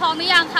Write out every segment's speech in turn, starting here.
พร้อมหรือยังคะ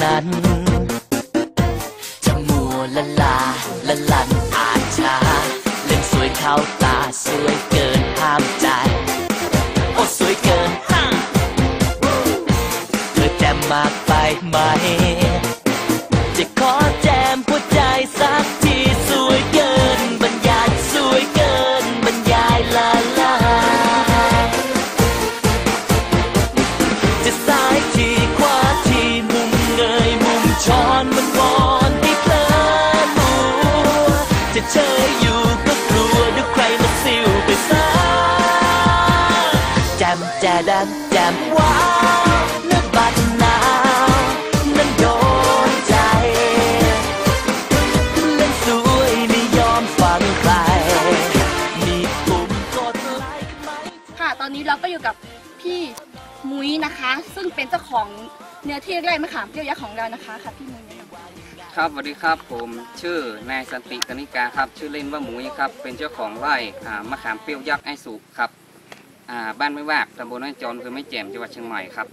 บั ขามเปรี้ยวยักษ์ของเรานะคะค่ะพี่มุ้ยแนะนำตัวครับสวัสดีครับผมชื่อนายสันติกนิกาครับ ชื่อเล่นว่าหมูยครับ เป็นเจ้าของไร่อ่ามะขามเปรี้ยวยักษ์ไอสุครับอ่าบ้านไม่วากตำบลแม่จอนอำเภอไม่แจ่มจังหวัดเชียงใหม่ครับ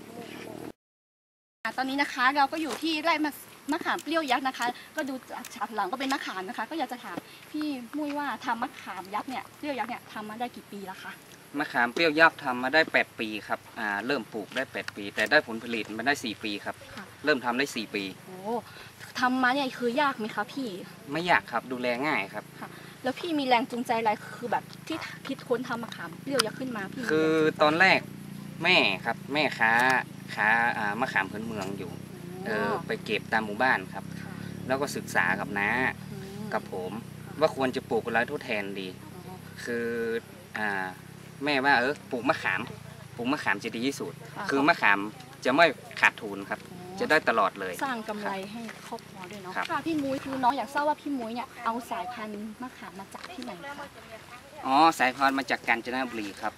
อะตอนนี้นะคะเราก็อยู่ที่ไร่มะมะขามเปรี้ยวยักษ์นะคะ ก็ดูจากฉากหลังก็เป็นมะขามนะคะ ก็อยากจะถามพี่มุ้ยว่าทำมะขามยักษ์เนี่ยเปรี้ยวยักษ์เนี่ยทำมาได้กี่ปีแล้วคะ มะขามเปรี้ยวยักษ์ทำมาได้ 8 ปีครับอ่าเริ่มปลูกได้ 8 ปี แต่ได้ผลผลิตมาได้ 4 ปีครับ ค่ะ เริ่มทำได้ 4 ปี โอ้ทำมาเนี่ยคือยากไหมคะพี่ไม่ยากครับดูแลง่ายครับแล้วพี่มีแรงจูงใจอะไรคือแบบที่คิดค้นทำมะขามเปรี้ยวยักษ์ขึ้นมาพี่มีคือแรงตอนแรกแม่ครับแม่ค้าค้าอ่ามะขามพื้นเมืองอยู่เออไปเก็บตามหมู่บ้านครับ ค่ะแล้วก็ศึกษากับน้าอืมกับผม ว่าควรจะปลูกอะไรทดแทนดี อ๋อคืออ่า แม่ว่าเออปลูกมะขามปลูกมะขามจะดีที่สุดะคือมะขามจะไม่ขาดทุนครับอ๋อจะได้ตลอดเลย สร้างกำไรให้ครอบครัวด้วยเนาะครับค่ะพี่มุ้ยคือน้องอยากทราบว่าพี่มุ้ยเนี่ยเอาสายพันธุ์มะขามมาจากที่ไหนคะอ๋อสายพันธุ์มาจากกาญจนบุรีครับ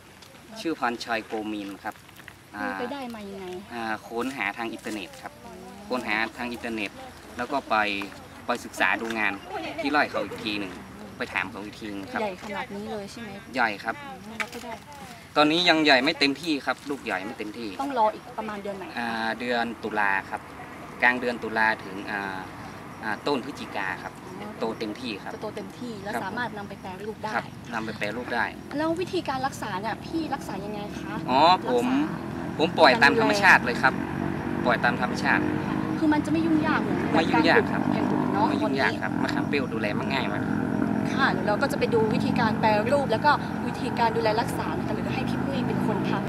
ชื่อพันธุ์ชอยโกมินครับอ่าคือไปได้มายังไงอ่าค้นหาทางอินเทอร์เน็ตครับค้นหาทางอินเทอร์เน็ต แล้วก็ไปไปศึกษาดูงานที่ไร่เขาอีกทีหนึ่ง ไปถามเขาอีกทีหนึงครับ ใหญ่ขนาดนี้เลยใช่ไหมใหญ่ครับอืมเราก็ได้ ตอนนี้ยังใหญ่ไม่เต็มที่ครับ ลูกใหญ่ไม่เต็มที่ต้องรออีกประมาณเดือนไหนอ่าเดือนตุลาครับ กลางเดือนตุลาถึงอ่าอ่าต้นพฤศจิกาครับ โตเต็มที่ครับ จะโตเต็มที่แล้วครับ สามารถนำไปแปรรูปได้ ครับนำไปแปรรูปได้ แล้ววิธีการรักษาเนี่ยพี่รักษายังไงคะอ๋อผม รักษา ผมปล่อยตามธรรมชาติเลยครับ ปล่อยตามธรรมชาติ คือมันจะไม่ยุ่งยากเหมือนไม่ยุ่งยากครับ อย่างอื่นเนาะไม่ยุ่งยากวันนี้ครับมะขามเปรี้ยวดูแลมันง่ายมากค่ะเดี๋ยวเราก็จะไปดูวิธีการแปรรูป แล้วก็วิธีการดูแลรักษานะคะหรือให้พี่ปุ้ยเป็นคนทำ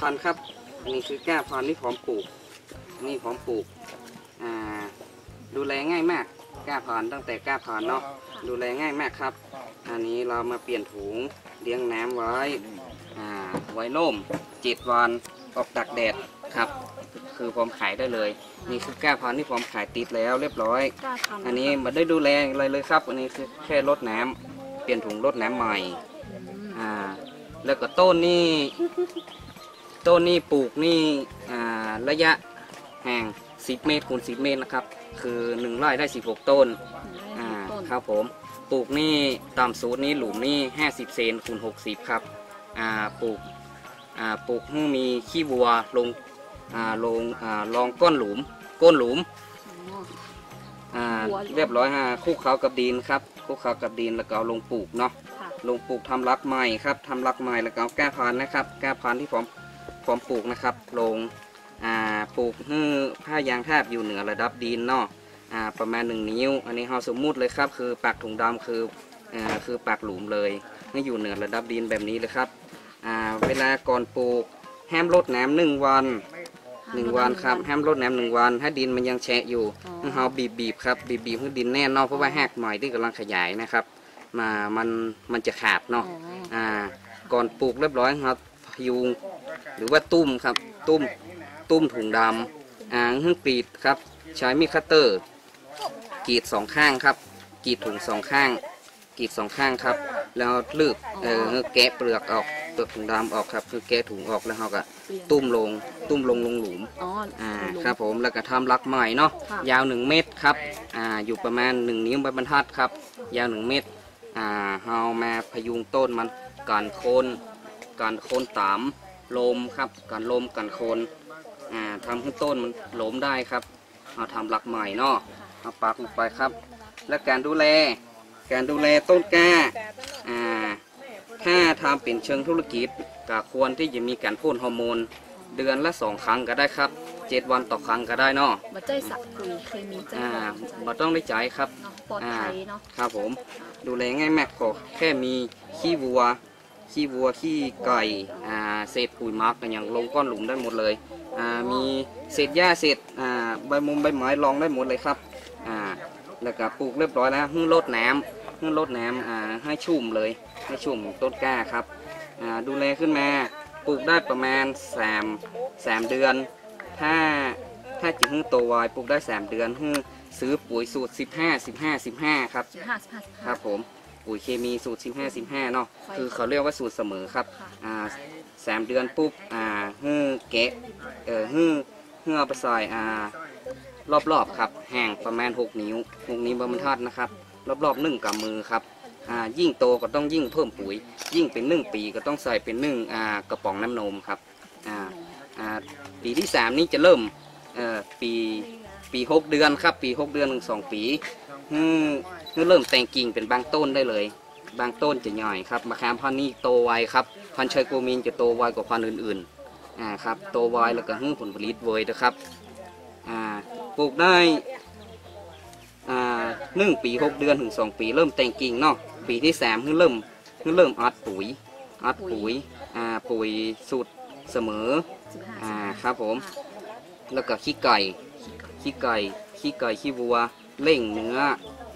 พันธุ์ครับอันนี้คือก้าพันธุ์นี่พร้อมปลูก นี่พร้อมปลูกอ่าดูแลง่ายมากก้าพันธุ์ตั้งแต่ก้าพันธุ์เนาะดูแลง่ายมากครับ อันนี้เรามาเปลี่ยนถุงเลี้ยงน้ำไว้อ่าไว้ล่มเจ็ดวันออกตากแดดครับ คือพร้อมขายได้เลยนี่คือก้าพันธุ์ที่พร้อมขายติดแล้วเรียบร้อยกล้าทำอันนี้ไมาได้ดูแลอะไรเลยครับ อันนี้คือแค่รดน้ำเปลี่ยนถุงรดน้ำใหม่อ่าแล้วก็ต้นนี่ ต้นนี่ปลูกนี่อ่าระยะห่าง 10 เมตรคูณ10 เมตรนะครับ คือ1ไร่ได้ 16 ต้นอ่าครับผมปลูกนี่ต่ำสุดนี่หลุมนี่ 50 เซนคูณ60 ครับอ่าปลูกอ่าปลูกให้มีขี้วัวลงอ่าลงอ่าลองก้นหลุม ก้นหลุมอ่าหัวหลุมเรียบร้อยฮะคลุกเคล้ากับดินครับคลุกเคล้ากับดินแล้วก็เอาลงปลูกเนาะค่ะลงปลูกทำรักใหม่ครับทำรักใหม่แล้วก็เอาแก้พันธุ์นะครับ แก้พันธุ์ที่พร้อม พร้อมปลูกนะครับลงอ่าปลูกให้ผ้ายางแทบอยู่เหนือระดับดินเนาะอ่าประมาณหนึ่งนิ้ว อันนี้เราสมมุติเลยครับ คือปากถุงดำคืออ่าคือปากหลุมเลยให้อยู่เหนือระดับดินแบบนี้เลยครับอ่าเวลาก่อนปลูกแฮมรดน้ำหนึ่งวันหนึ่งวันครับแฮมรดน้ำหนึ่งวันให้ดินมันยังแฉะอยู่อ๋อให้เราบีบบีบๆครับบีบบีบให้ดินแน่นเนาะเพราะว่าแหกใหม่ที่กำลังขยายนะครับมามันมันจะขาดอ๋อเนาะอ่าก่อนปลูกเรียบร้อยครับพ ยุง หรือว่าตุ้มครับ ตุ้มตุ้มถุงดำอ่าหึ่งกรีดครับ ใช้มีดคัตเตอร์กรีดสองข้างครับกรีดถุงสองข้างกรีดสองข้างครับ แล้วลืบเออแกะเปลือกออกเปลือกถุงดำออกครับคือแกะถุงออกแล้วเราก็เปลี่ยนตุ้มลง ตุ้มลงลงหลุมอ๋ออ่าลุงครับผมแล้วก็ทำรักใหม่เนาะค่ะยาว1เมตรครับอ่าอยู่ประมาณ1นิ้วใบบรรทัดครับ ยาว1เมตรอ่าเรามาพยุงต้นมันการโคน การโคนตามลมครับ การลมการโคนอ่าทำให้ต้นมันล้มได้ครับเราทำรักใหม่เนาะเอาปักลงไปครับ และการดูแล การดูแลต้นกล้าอ่าถ้าทำเป็นเชิงธุรกิจก็ควรที่จะมีการพ่นฮอร์โมน เดือนละสองครั้งก็ได้ครับเจ็ดวันต่อครั้งก็ได้เนาะมาใจสักปุ๋ยเคมีใจอ่าของบ่ต้องได้จ่ายครับเนาะปลอดภัยเนาะครับผม ดูแลง่ายมากขอแค่มีขี้วัว ขี้วัวขี้ไก่อ่าเศษปุ๋ยหมักอย่างลงก้อนหลุมได้หมดเลยอ่ามีเศษหญ้าเศษอ่าใบมุมใบไม้รองได้หมดเลยครับอ่าแล้วก็ปลูกเรียบร้อยแล้วหื้อรดน้ำหื้อรดน้ำอ่าให้ชุ่มเลยให้ชุ่มต้นกล้าครับอ่าดูแลขึ้นมาปลูกได้ประมาณสามสามเดือน ถ้าถ้าจิหื้อโตวายปลูกได้สามเดือนหื้อซื้อปุ๋ยสูตร 15 15 15 ครับสิบห้าสิบห้าสิบคห้ารับผม ปุ๋ยเคมีสูตร 15 15เนาะไฟคือเขาเรียกว่าสูตรเสมอครับค่ะอ่าสามเดือนปุ๊บอ่าฮื้อแกะเอ่อฮื้อฮื้อเอาไปใส่อ่ารอบๆครับแห่างประมาณ 6 นิ้ว 6 นิ้วบรรทัดนะครับ รอบๆหนึ่งกับมือครับอ่ายิ่งโตก็ต้องยิ่งเพิ่มปุ๋ย ยิ่งเป็นหนึ่งปีก็ต้องใส่เป็นหนึ่งอ่ากระป๋องน้ำนมครับอ่าอ่าปีที่ 3 นี้จะเริ่มเอ่อปีปี 6 เดือนครับ ปี 6 เดือนถึง2ปีฮือ ฮือเริ่มแต่งกิ่งเป็นบางต้นได้เลย บางต้นจะใหญ่ครับมะขามพันธุ์นี้โตไวครับพันธุ์ไชโกมินจะโตไวกว่าพันธุ์อื่นๆอ่าครับโตไวแล้วก็ฮือผลผลิตเวยนะครับอ่าปลูกได้อ่าหนึ่งปีหกเดือนถึงสองปี เริ่มแต่งกิ่งเนาะปีที่สามฮือเริ่มฮือเริ่มอัดปุ๋ยอัดปุ๋ยอ่าปุ๋ยสูตรเสมอสิบห้าอ่าครับผม แล้วก็ขี้ไก่ขี้ไก่ขี้ไก่ขี้วัวเล่งเนื้อ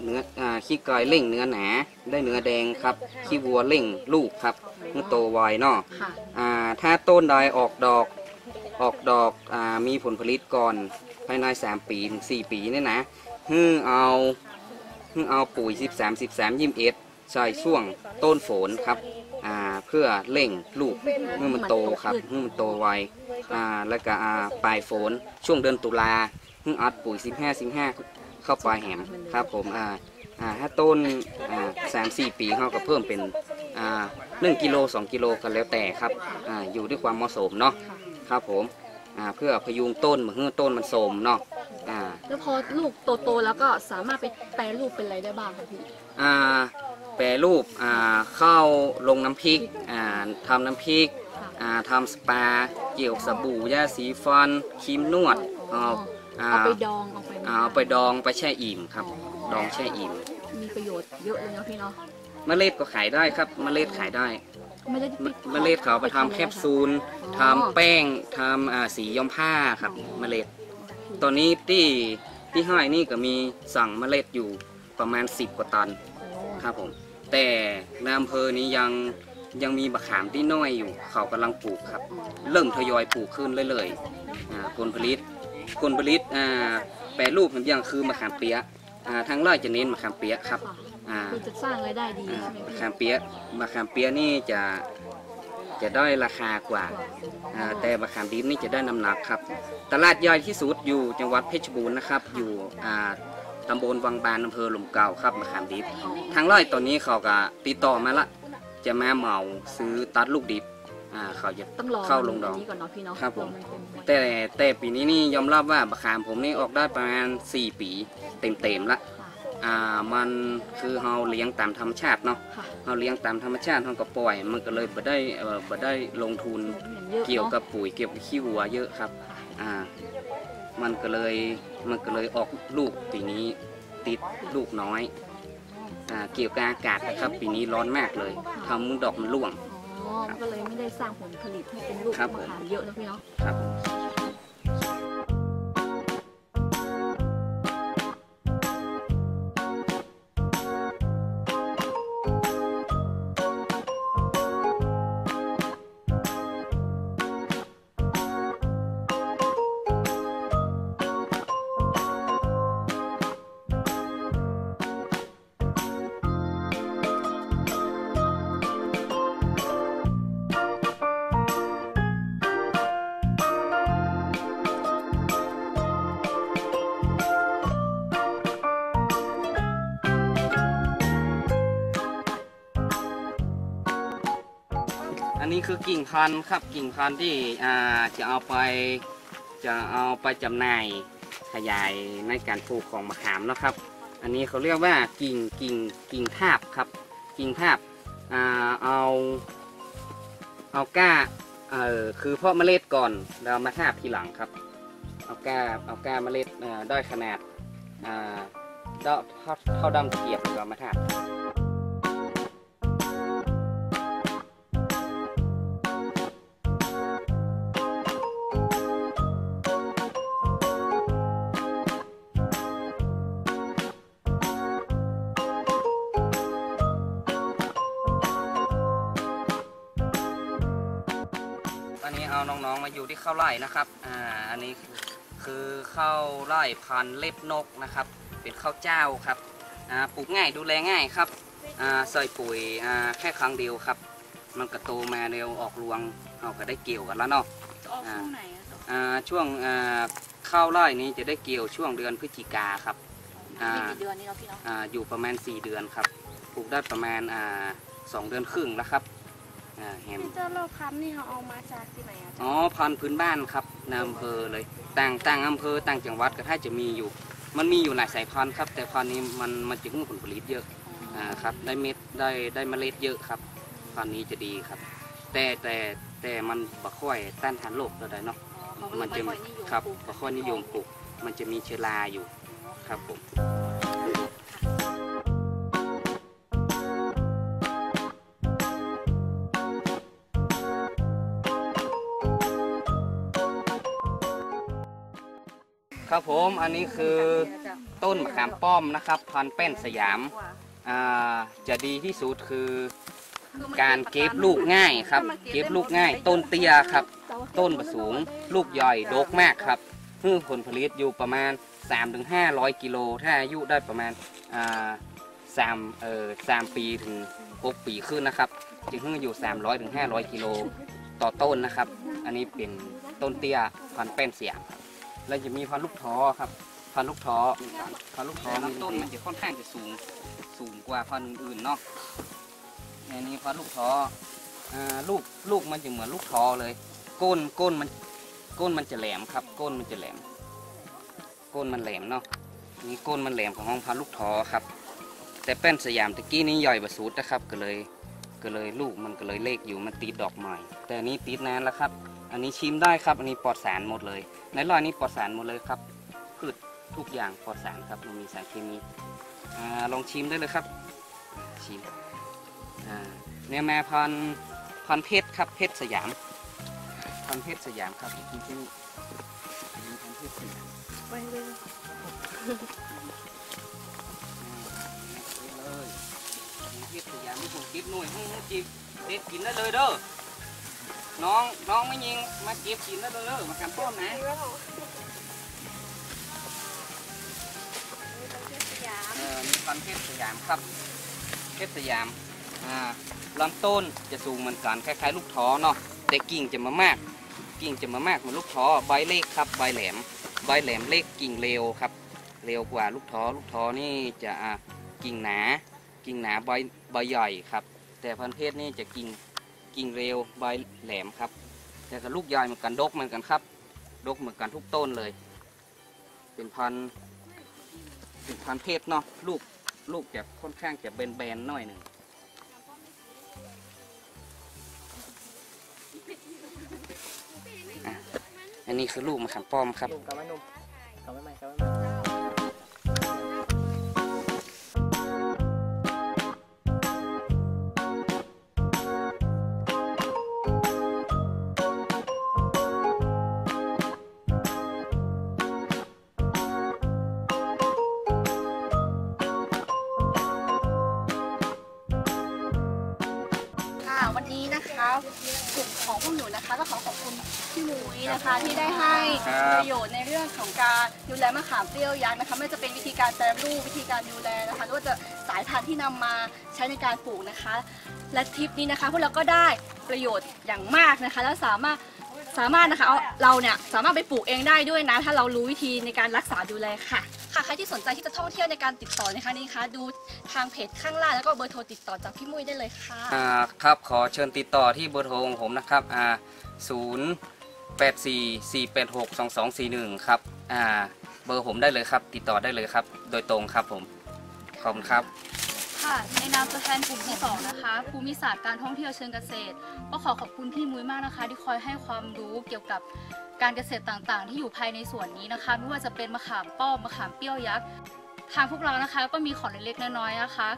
เนื้ออ่าขี้ไก่เล่งเนื้อหนา ได้เนื้อแดงครับ ขี้วัวเล่งลูกครับเมื่อโตไวเนาะค่ะ อ่าถ้าต้นใดออกดอกออกดอกอ่ามีผลผลิตก่อนภายใน3ปีถึง4ปีเนี่ยนะฮึ่งเอาฮึ่งเอาปุ๋ย13 13 21ใส่ช่วงต้นฝนครับอ่าเพื่อเร่งลูกเมื่อมันโตครับเมื่อมันโตไวอ่าแล้วก็อ่าปลายฝนช่วงเดือนตุลาฮึ่งอัดปุ๋ย 15 15เข้าปลายแหมครับผมอ่าอ่าถ้าต้นอ่าสามสี่ปีเขาก็เพิ่มเป็นอ่าหนึ่งกิโลสองกิโลกันแล้วแต่ครับอ่าอยู่ด้วยความเหมาะสมเนาะครับผมอ่าเพื่อพยุงต้นเมื่อต้นมันโทรมเนาะอ่าแล้วพอลูกโตๆแล้วก็สามารถไปแปรรูปเป็นอะไรได้บ้างคะพี่อ่าแปรรูปอ่าเข้าลงน้ำพริกอ่าทำน้ำพริกค่ะอ่าทำสปาเกี่ยวกับสบู่ยาสีฟันครีมนวดเอาอ่าเอาไปดองเอาไป เอาไปดองไปแช่อิ่มครับ ดองแช่อิ่ม มีประโยชน์เยอะเลยเนาะพี่เนาะเมล็ดก็ขายได้ครับ เมล็ดขายได้ ไม่ได้ไม่เมล็ดเขาไปทำแคปซูลอ๋อทำแป้งทำอ่าสีย้อมผ้าครับ เมล็ด ตอนนี้ที่ที่ห้อยนี่ก็มีสั่งเมล็ดอยู่ประมาณ 10 กว่าตันโอ้ครับผม แต่ในอำเภอนี้ยังยังมีบะขามที่น้อยอยู่ เขากำลังปลูกครับ เริ่มทยอยปลูกขึ้นเรื่อยๆอ่าผลผลิต ผลผลิตอ่าแปรรูปอย่างคือมะขามเปียะอ่าทางไร่จะเน้นมะขามเปียะครับค่ะอ่าคือจะสร้างรายได้ดีอ่าใช่ไหมมะพี่ขามเปียะมะขามเปียะนี่จะจะได้ราคากว่าอ่า แต่มะขามดิบนี่จะได้น้ำหนักครับ ตลาดย่อยที่สุดอยู่จังหวัดเพชรบูรณ์นะครับ อยู่อ่าตำบลวังบานอำเภอหลุมเก่าครับมะขามดิบ ทางไร่ตอนนี้เขาก็ติดต่อมาละ จะมาเหมาซื้อตัดลูกดิบ อ่าเขาจะต้องรอเข้าลงดอกนี้ก่อนเนาะพี่เนาะครับผมรอนเป็นแต่แต่ปีนี้นี่ยอมรับว่าบะขามผมนี่ออกได้ประมาณ 4 ปีเต็มๆละค่ะอ่ามันคือเราเลี้ยงตามธรรมชาติเนาะค่ะเราเลี้ยงตามธรรมชาติเราก็ปล่อย มันก็เลยบ่ได้เอ่อบ่ได้ลงทุนอย่างเยอะเกี่ยวนาะกับปุ๋ยเกี่ยวกับขี้วัวเยอะครับอ่ามันก็เลยมันก็เลยออกลูกปีนี้ติดลูกน้อยอ่าเกี่ยวกับอากาศนะครับปีนี้ร้อนมากเลยทำมุดดอกมันร่วงอ๋อ ก็เลยไม่ได้สร้างผลผลิตให้เป็นลูกครับมะผมขามเยอะนะพี่เนาะครับ คือกิ่งพันธุ์ครับกิ่งพันธุ์ที่อ่าจะเอาไปจะเอาไปจำหน่ายขยายในการปลูกของมะขามเนาะครับ อันนี้เขาเรียกว่ากิ่งกิ่งกิ่งทาบครับ กิ่งทาบอ่าเอาเอาก้าเอ่อคือเพาะเมล็ดก่อนแล้วมาทาบทีหลังครับ เอาก้าเอาก้าเมล็ดเอ่อด้อยขนาดอ่าเท่าเท่าดำเกียบแล้วมาทาบ เอาน้องๆมาอยู่ที่ข้าวไร่นะครับอ่าอันนี้คือคือข้าวไร่พันธุ์เล็บนกนะครับ เป็นข้าวเจ้าครับอ่าปลูกง่ายดูแลง่ายครับอ่าใส่ปุ๋ยอ่าแค่ครั้งเดียวครับ มันก็โตมาเร็วออกรวงเราก็ได้เกี่ยวกันแล้วเนาะจะออกช่วงไหนอะอ่าช่วงอ่าข้าวไร่นี้จะได้เกี่ยวช่วงเดือนพฤศจิกาครับอ่ามีกี่เดือนนี่เนาะพี่เนาะอ่าอยู่ประมาณ 4 เดือนครับปลูกได้ประมาณอ่าสองเดือนครึ่งแล้วครับ อ่าแฮม พี่เจ้าโลกคำนี่เขาเอามาจากที่ไหนอะอ๋อพันธุ์พื้นบ้านครับในอำเภอเลย ต่างต่างอำเภอต่างจังหวัดก็ถ้าจะมีอยู่ มันมีอยู่หลายสายพันธุ์ครับ แต่พันธุ์นี้มันมันจะให้ผลผลิตเยอะอ่าครับได้เม็ดได้ได้เมล็ดเยอะครับ พันธุ์นี้จะดีครับ แต่แต่แต่มันบ่ค่อยต้านทานโรคเท่าใดเนาะเขาก็มัเลยจะไม่ค่อยนิยมครับปลูกบ่ค่อยนิยมปลูกมันจะมีเชื้อราอยู่ครับผม ผมอันนี้คือต้นมะขามป้อมนะครับ พันแป้นสยามอ่าจะดีที่สุดคือ การเก็บลูกง่ายครับ เก็บลูกง่าย ต้นเตี้ยครับ ต้นประสูง ลูกใหญ่ดกมากครับเพื่อผลผลิตอยู่ประมาณ 3-500 กิโล ถ้าอายุได้ประมาณอ่าสามเอ่อสามปีถึง6ปีขึ้นนะครับจึงเพิ่งอยู่ 300ถึง500 กิโลต่อต้นนะครับ อันนี้เป็นต้นเตี้ยพันแป้นเสียงครับ แล้วจะมีพันลูกท้อครับ พันลูกท้อพันลูกท้อลำต้นมันจะค่อนข้างจะสูง สูงกว่าพันอื่นๆเนาะในนี้พันลูกท้ออลูกลูกมันจะเหมือนลูกท้อเลย ก้นก้นมันก้นมันจะแหลมครับ ก้นมันจะแหลม ก้นมันแหลมเนาะนี่ก้นมันแหลมของห้องพันลูกท้อครับ แต่แป้นสยามตะกี้นี้ใหญ่บาสูดนะครับก็เลย ก็เลยลูกมันก็เลยเล็กอยู่มันติดดอกใหม่ แต่นนี้ติดนานแล้วครับ อันนี้ชิมได้ครับ อันนี้ปลอดสารหมดเลย ในรอยนี้ปลอดสารหมดเลยครับพืชทุกอย่างปลอดสารครับไม่มีสารเคมีอ่าลองชิมได้เลยครับ ชิมอ่าเนี่ยแม่พันธุ์พันธุ์เพชรครับเพชรสยาม พันธุ์เพชรสยามครับจริงๆนี่เป็นพันธุ์เพชรสยามไว้เลยอ่าเลยพันธุ์เพชรสยามนี่ผมกิบหน่วยให้ให้จิบเด็ดกินได้เลยเด้อ น้องน้องไม่ยิงมาเก็บกินได้เลยเด้อมากันป้อมนะนี่ว่าของนี่เทศสยามเออมีพันธุ์เพชรสยามครับเพชรสยามอ่าลำต้นจะสูงเหมือนกันคล้ายๆ ลูกท้อเนาะแต่กิ่งจะมามาก กิ่งจะมามากเหมือนลูกท้อใบเล็กครับใบแหลม ใบแหลมเล็กกิ่งเร็วครับ เร็วกว่าลูกท้อลูกท้อนี่จะกิ่งหนา กิ่งหนาใบใบใหญ่ครับ แต่พันธุ์เพชรนี่จะกิ่ง กิ่งเร็วใบแหลมครับ แต่กับลูกใหญ่เหมือนกันดกเหมือนกันครับ ดกเหมือนกันทุกต้นเลย เป็นพันเป็นพันเพศเนาะลูกลูกจะค่อนข้างจะแบนๆหน่อยหนึ่งอันนี้คือลูกมะขามป้อมครับ กับไม่นุ่มกับไม่ใหมกับไม่ใหม่ กลุ่มของพวกหนูนะคะก็ขอขอบคุณพี่หนุยนะคะ ที่ได้ให้ครับประโยชน์ในเรื่องของการดูแลมะขามเปรี้ยวยักษ์นะคะไม่ว่าจะเป็นวิธีการแปรรูปวิธีการดูแลนะคะหรือว่าจะสายพันธุ์ที่นำมาใช้ในการปลูกนะคะ และทริปนี้นะคะพวกเราก็ได้ประโยชน์อย่างมากนะคะ แล้วสามารถสามารถนะคะเอาเราเนี่ยสามารถไปปลูกเองได้ด้วยนะ ถ้าเรารู้วิธีในการรักษาดูแลค่ะ ค่ะใครที่สนใจที่จะท่องเที่ยวในการติดต่อนะคะนี่คะดูทางเพจข้างล่างแล้วก็เบอร์โทรติดต่อจากพี่มุ้ยได้เลยค่ะอ่าครับขอเชิญติดต่อที่เบอร์โทรของผมนะครับอ่าศูนย์แปดสี่สี่แปดหกสองสองสี่หนึ่งครับอ่าเบอร์ผมได้เลยครับ ติดต่อได้เลยครับ โดยตรงครับผมขอบคุณครับ ค่ะในนามตัวแทนกลุ่มที่สองนะคะภูมิศาสตร์การท่องเที่ยวเชิงเกษตร ก็ขอขอบคุณพี่มุ้ยมากนะคะ ที่คอยให้ความรู้เกี่ยวกับ การเกษตรต่างๆ ที่อยู่ภายในสวนนี้นะคะ ไม่ว่าจะเป็นมะขามป้อมมะขามเปรี้ยวยักษ์ทางพวกเรานะคะก็มีของเล็กๆน้อยๆนะคะ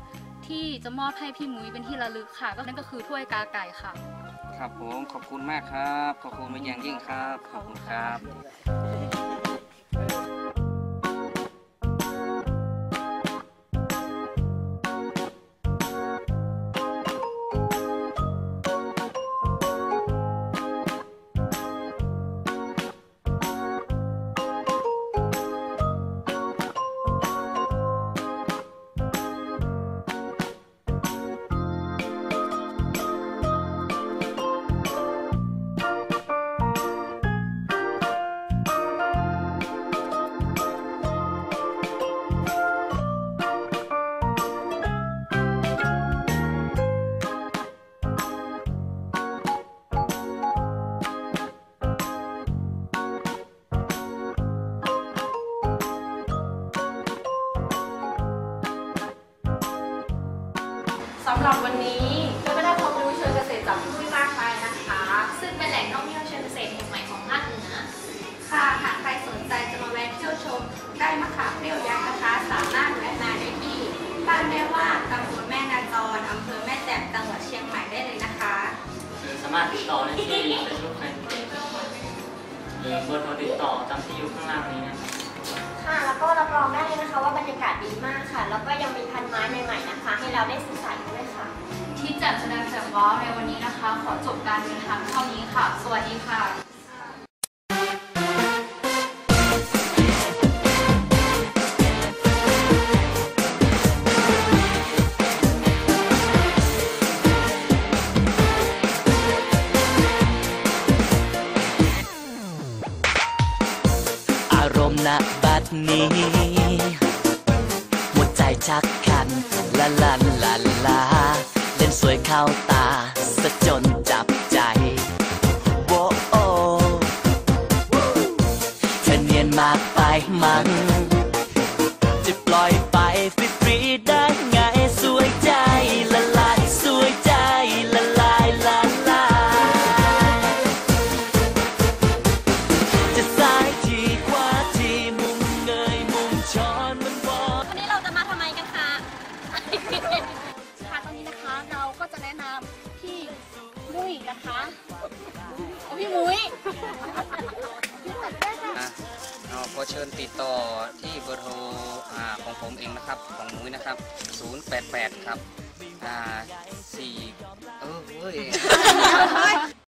ที่จะมอบให้พี่มุ้ยเป็นที่ระลึกค่ะ ก็นั่นก็คือถ้วยกาไก่ค่ะ ครับผมขอบคุณมากครับ ขอบคุณเป็นอย่างยิ่งครับ ขอบคุณครับ หรับวันนี้เราก็ได้ความรู้เชิงเกษตรจากพี่มุ้ยมากมายนะคะ ซึ่งเป็นแหล่งท่องเที่ยวเชิงเกษตรแห่งใหม่ของภาคเหนือค่ะหากใครสนใจจะมาแวะเที่ยวชม ได้มะขามเปรี้ยวยักษ์นะคะ สามารถแวะมาได้ที่บ้านแม่ว่าตำบลแม่นาจรอำเภอแม่แจ่มจังหวัดเชียงใหม่ได้เลยนะคะหรือสามารถติดต่อได้ที่เฟซบุ๊กแฟนเพจหรือเบอร์โทรติดต่อตามที่อยู่ข้างล่างนี้นะครับค่ะแล้วก็รับรองได้เลยนะคะว่าบรรยากาศดีมากค่ะแล้ว วาวในวันนี้นะคะ ขอจบการเดินทางเท่านี้ค่ะ สวัสดีค่ะอารมณ์ณบัดนี้ หัวใจชักคันละลันละลาเล่นสวยเข้าตา มากไปมั้งจะปล่อยไปฟรี 088 ครับ อ่าสี่เออเฮ้ย